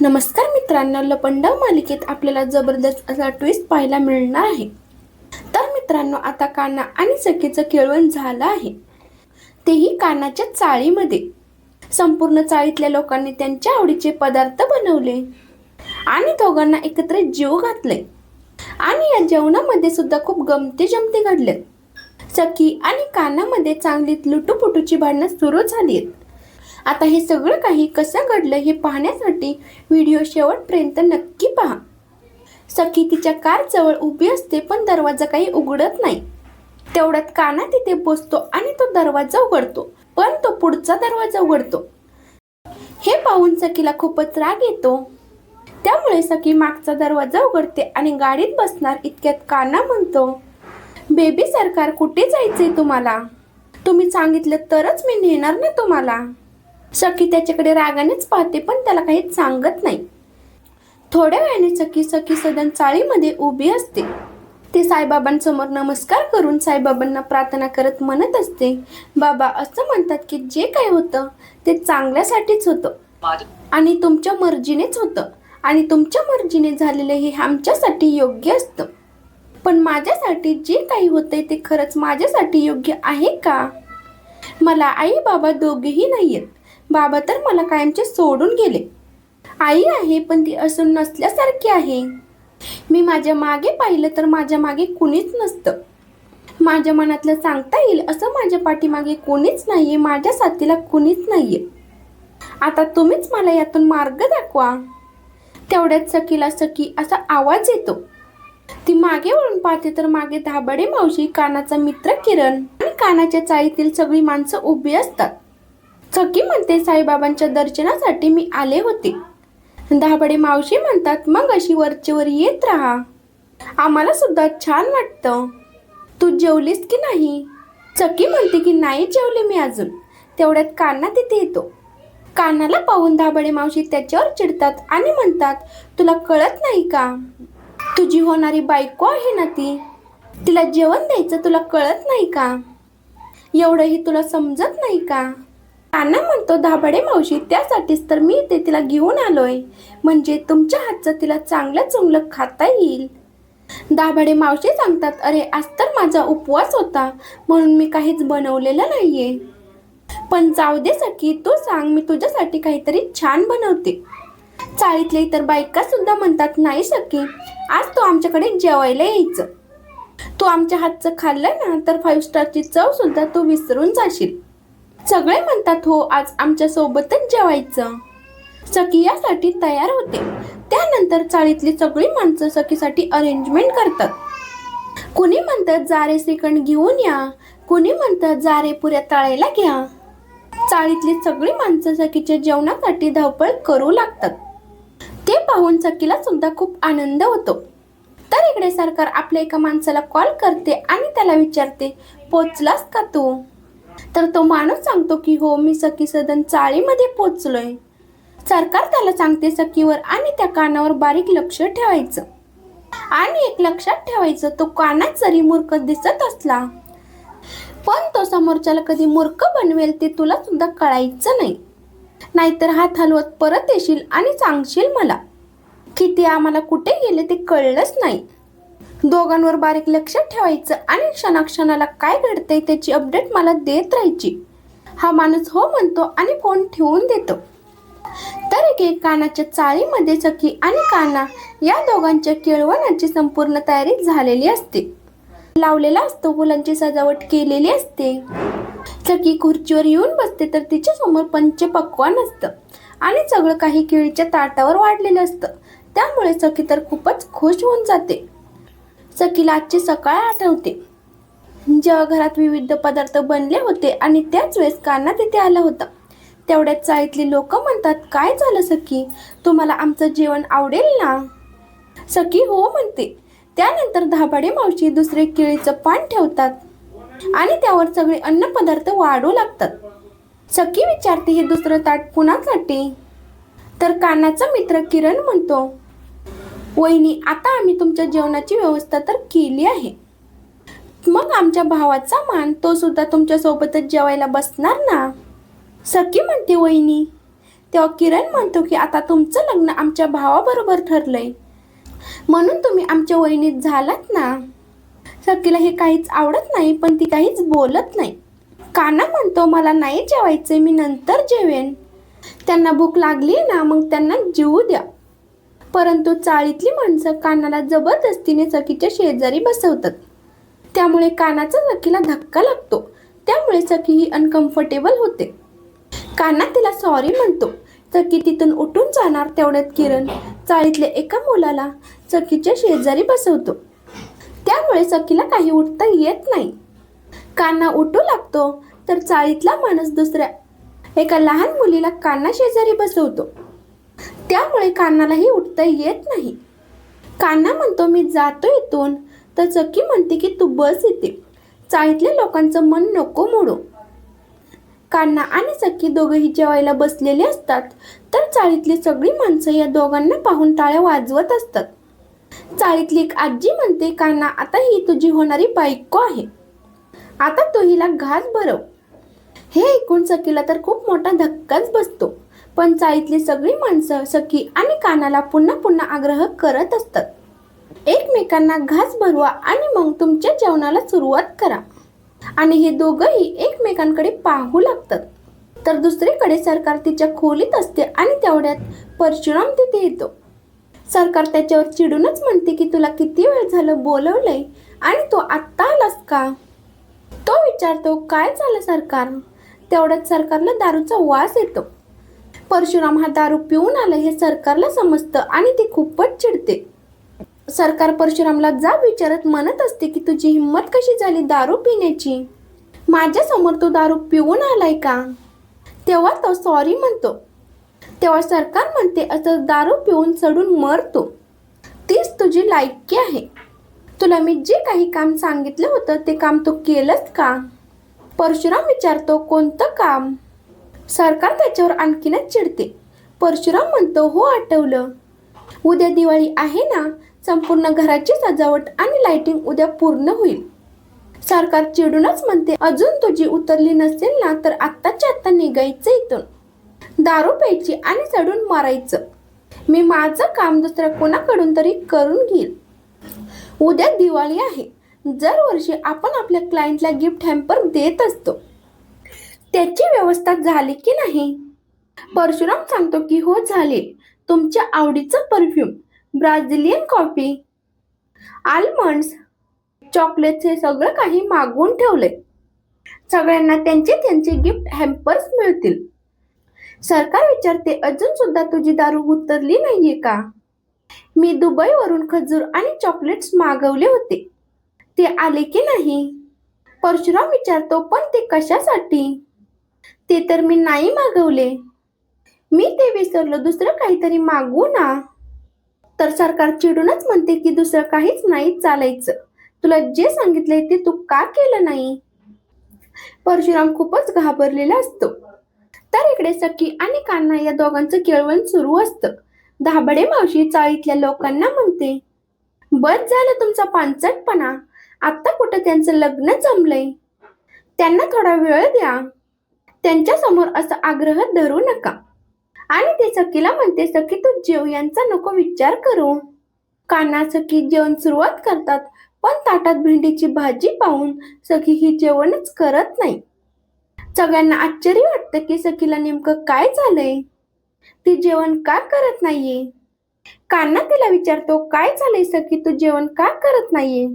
नमस्कार मित्रांनो लपंडाव मालिकेत आपल्याला जबरदस्त असा ट्विस्ट पाहायला मिळणार आहे. तर मित्रांनो आता काना आणि सखीचं केळवण झालं आहे. तेही कानाच्या चाळीमध्ये. संपूर्ण चाळीतल्या लोकांनी त्यांच्या आवडीचे पदार्थ बनवले आणि दोघांना एकत्र जीव घातले. आणि या जेवणामध्ये सुद्धा खूप गमती जमती घडले. सखी आणि कानामध्ये चांगलीत लुटूपुटूची भांडणं सुरू झाली आहेत. आता हे सगळं काही कसं घडलं हे पाहण्यासाठी व्हिडिओ शेवटपर्यंत नक्की पहा. सखी तिच्या कारजवळ उभी असते पण दरवाजा काही उघडत नाही. तेवढ्यात काना तिथे बसतो आणि तो दरवाजा उघडतो पण तो पुढचा दरवाजा उघडतो. हे पाहून सखीला खूपच राग येतो. त्यामुळे सखी मागचा दरवाजा उघडते आणि गाडीत बसणार इतक्यात काना म्हणतो बेबी सरकार कुठे जायचंय तुम्हाला? तुम्ही सांगितलं तरच मी नेणार ना तुम्हाला. सखी त्याच्याकडे रागानेच पाहते पण त्याला काही सांगत नाही. थोड्या वेळाने सखी सखी सदन चाळीमध्ये उभी असते. ते साईबाबांसमोर नमस्कार करून साईबाबांना प्रार्थना करत म्हणत असते. बाबा असं म्हणतात की जे काही होतं ते चांगल्यासाठीच होतं. आणि तुमच्या मर्जीनेच होतं. आणि तुमच्या मर्जीने झालेलं हे आमच्यासाठी योग्य असतं. पण माझ्यासाठी जे काही होतंय ते खरंच माझ्यासाठी योग्य आहे का? मला आई बाबा दोघेही नाही आहेत बाबा तर मला कायमचे सोडून गेले. आई आहे पण ती असून नसल्यासारखी आहे. मी माझ्या मागे पाहिलं तर माझ्या मागे कुणीच नसतं. माझ्या मनातलं सांगता येईल असं माझ्या पाठीमागे कोणीच नाहीये माझ्या साथीला कुणीच नाहीये. आता तुम्हीच मला यातून मार्ग दाखवा. तेवढ्यात सखीला सखी असा आवाज येतो. ती मागे वळून पाहते तर मागे धाबडे मावशी कानाचा मित्र किरण आणि कानाच्या चाळीतील सगळी माणसं उभी असतात. सखी म्हणते साईबाबांच्या दर्शनासाठी मी आले होते. दहाबडे मावशी म्हणतात मग अशी वरचेवर येत राहा. आम्हाला सुद्धा छान वाटतं. तू जेवलीस की नाही? सखी म्हणते की नाही जेवले मी अजून. तेवढ्यात कान्हा तिथे येतो. कानाला पाहून दहाबडे मावशी त्याच्यावर चिडतात आणि म्हणतात तुला कळत नाही का? तुझी होणारी बायको आहे ना ती? तिला जेवण द्यायचं तुला कळत नाही का? एवढंही तुला समजत नाही का? अण्णा म्हणतो धाबडे मावशी त्यासाठीच तर मी ते तिला घेऊन आलोय. म्हणजे तुमच्या हातचं तिला चांगलं चांगलं खाता येईल. दाभाडे मावशी सांगतात अरे आज तर माझा उपवास होता. म्हणून मी काहीच बनवलेलं नाहीये. पण जाऊ दे सखी तू सांग मी तुझ्यासाठी काहीतरी छान बनवते. चाळीतले इतर बायका सुद्धा म्हणतात नाही सखी आज तू आमच्याकडे जेवायला यायचं. तू आमच्या हातचं खाल्लं ना तर फाईव्ह स्टारची चव सुद्धा तू विसरून जाशील. सगळे म्हणतात हो आज आमच्या सोबतच जेवायचं. सखी यासाठी तयार होते. त्यानंतर चाळीतली सगळी माणसं सखीसाठी अरेंजमेंट करतात. कुणी म्हणतात जारे श्रीखंड घेऊन या. कुणी म्हणतात जारे पुऱ्या तळायला घ्या. चाळीतली सगळी माणसं सखीच्या जेवणासाठी धावपळ करू लागतात. ते पाहून सखीला सुद्धा खूप आनंद होतो. तर इकडे सरकार आपल्या एका माणसाला कॉल करते आणि त्याला विचारते पोचलास का तू? तर तो माणूस सांगतो की हो मी सखी सदन चाळीमध्ये पोचलोय. सरकार त्याला सांगते सखीवर आणि त्या कानावर बारीक लक्ष ठेवायचं. आणि एक लक्षात ठेवायचं तो कानात जरी मूर्ख दिसत असला पण तो समोरच्याला कधी मूर्ख बनवेल ते तुला सुद्धा कळायचं नाही. नाहीतर हात हलवत परत येशील आणि सांगशील मला. की ते आम्हाला कुठे गेले ते कळलंच नाही. दोघांवर बारीक लक्ष ठेवायचं आणि क्षणाक्षणाला काय घडतंय त्याची अपडेट मला देत राहायची. हा माणूस हो म्हणतो आणि फोन ठेवून देतो. तर एके कानाच्या चाळीमध्ये सखी आणि काना या दोघांच्या केळवणाची संपूर्ण तयारी झालेली असते. लावलेला असतो फुलांची सजावट केलेली असते. सखी खुर्चीवर येऊन बसते तर तिच्या समोर पंचपक्वान असतं आणि सगळं काही केळीच्या ताटावर वाढलेलं असतं. त्यामुळे सखी तर खूपच खुश होऊन जाते. सखीला आजची सकाळ आठवते. जेव्हा घरात विविध पदार्थ बनले होते आणि त्याच वेळेस कान्हा तिथे आला होता. तेवढ्यात चाळीतली लोक म्हणतात काय झालं सखी? तुम्हाला आमचं जेवण आवडेल ना? सखी हो म्हणते. त्यानंतर धाबाडे मावशी दुसरे केळीचं पान ठेवतात आणि त्यावर सगळे अन्न पदार्थ वाढू लागतात. सखी विचारते हे दुसरं ताट कुणासाठी? तर कानाचा मित्र किरण म्हणतो वहिनी आता आम्ही तुमच्या जेवणाची व्यवस्था तर केली आहे. मग आमच्या भावाचा मान तो सुद्धा तुमच्यासोबतच जेवायला बसणार ना? सखी म्हणते वहिनी तेव्हा किरण म्हणतो की आता तुमचं लग्न आमच्या भावाबरोबर ठरलंय. म्हणून तुम्ही आमच्या वहिनीत झालात ना? सखीला हे काहीच आवडत नाही पण ती काहीच बोलत नाही. काना म्हणतो मला नाही जेवायचं मी नंतर जेवेन. त्यांना भूक लागली ना मग त्यांना जेवू द्या. परंतु चाळीतली माणसं कानाला जबरदस्तीने सखीच्या शेजारी बसवतात. त्यामुळे कानाचा सखीला धक्का लागतो. त्यामुळे सखी ही अनकम्फर्टेबल होते. काना तिला सॉरी म्हणतो. सखी तिथून उठून जाणार तेवढ्यात किरण चाळीतल्या एका मुलाला सखीच्या शेजारी बसवतो. त्यामुळे सखीला काही उठता येत नाही. काना उठू लागतो तर चाळीतला माणूस दुसऱ्या एका लहान मुलीला काना शेजारी बसवतो. त्यामुळे कानालाही उठता येत नाही. कान्हा म्हणतो मी जातो इथून. तर चकी म्हणते की तू बस येते चाळीतल्या लोकांचं मन नको मोडू. कान्हा आणि चक्की दोघंही जेवायला बसलेले असतात तर चाळीतली सगळी माणसं या दोघांना पाहून टाळ्या वाजवत असतात. चाळीतली एक आजी म्हणते कान्हा आता ही तुझी होणारी बायको आहे. आता तू हिला घास भरव. हे ऐकून चकीला तर खूप मोठा धक्काच बसतो. पंचायतली सगळी माणसं सखी आणि कानाला पुन्हा पुन्हा आग्रह करत असतात. एकमेकांना घास भरवा आणि मग तुमच्या जेवणाला सुरुवात करा. आणि हे दोघंही एकमेकांकडे पाहू लागतात. तर दुसरीकडे सरकार तिच्या खोलीत असते आणि तेवढ्यात परशुराम तिथे येतो. सरकार त्याच्यावर चिडूनच म्हणते की तुला किती वेळ झालं बोलवलंय आणि तो आत्ता आलास का? तो विचारतो काय झालं सरकार? तेवढ्यात सरकारला दारूचा वास येतो. परशुराम हा दारू पिऊन आला हे सरकारला समजतं आणि ते खूपच चिडते. सरकार परशुरामला जा विचारत म्हणत असते की तुझी हिंमत कशी झाली दारू पिण्याची? माझ्यासमोर दारू पिऊन आलाय का? तेव्हा तो सॉरी म्हणतो. तेव्हा सरकार म्हणते असं दारू पिऊन चढून मरतो. तीच तुझी लायकी आहे. तुला मी जे काही काम सांगितलं होतं ते काम तू केलंच का? परशुराम विचारतो कोणतं काम? सरकार त्याच्यावर आणखीनच चिडते. परशुराम म्हणतो हो आठवलं. उद्या दिवाळी आहे ना? संपूर्ण घराची सजावट आणि लाइटिंग उद्या पूर्ण होईल. सरकार चिडूनच म्हणते अजून तुझी उतरली नसेल ना तर आत्ताच्या आत्ता निघायचं इथून. दारू प्यायची आणि चढून मारायचं. मी माझं काम दुसऱ्या कोणाकडून तरी करून घेईल. उद्या दिवाळी आहे. दरवर्षी आपण आपल्या क्लायंटला गिफ्ट हॅम्पर देत असतो. त्याची व्यवस्था झाली की नाही? परशुराम सांगतो की हो झाले. तुमच्या आवडीचं perfume. Brazilian coffee. Almonds. Chocolate हे सगळं काही मागवून ठेवले सगळ्यांना त्यांचे त्यांचे गिफ्ट हॅम्पर्स मिळतील. सरकार विचारते अजून सुद्धा तुझी दारू उतरली नाहीये का? मी दुबईवरून खजूर आणि चॉकलेट्स मागवले होते. ते आले की नाही? परशुराम विचारतो पण ते कशासाठी? ते तर मी नाही मागवले. मी ते विसरलो दुसरं काहीतरी मागवू ना? तर सरकार चिडूनच म्हणते की दुसरं काहीच नाही चालायचं. तुला जे सांगितलंय ते तू का केलं नाही? परशुराम खूपच घाबरलेला असतो. तर इकडे सखी आणि कान्हा या दोघांचं केळवण सुरू असतं. धाबडे मावशी चाळीतल्या लोकांना म्हणते बस झालं तुमचा पानचटपणा. आता कुठं त्यांचं लग्न जमलंय? त्यांना थोडा वेळ द्या. त्यांच्यासमोर असं आग्रह धरू नका. आणि ते सखीला म्हणते सखी तू जेव यांचा नको विचार करू. काना सखी जेवण सुरुवात करतात पण ताटात भेंडीची भाजी पाहून सखी ही जेवणच करत नाही. सगळ्यांना आश्चर्य वाटतं की सखीला नेमकं काय झालंय? ती जेवण का करत नाहीये? कान्हा तिला विचारतो काय झालंय सखी? तू जेवण का करत नाहीये?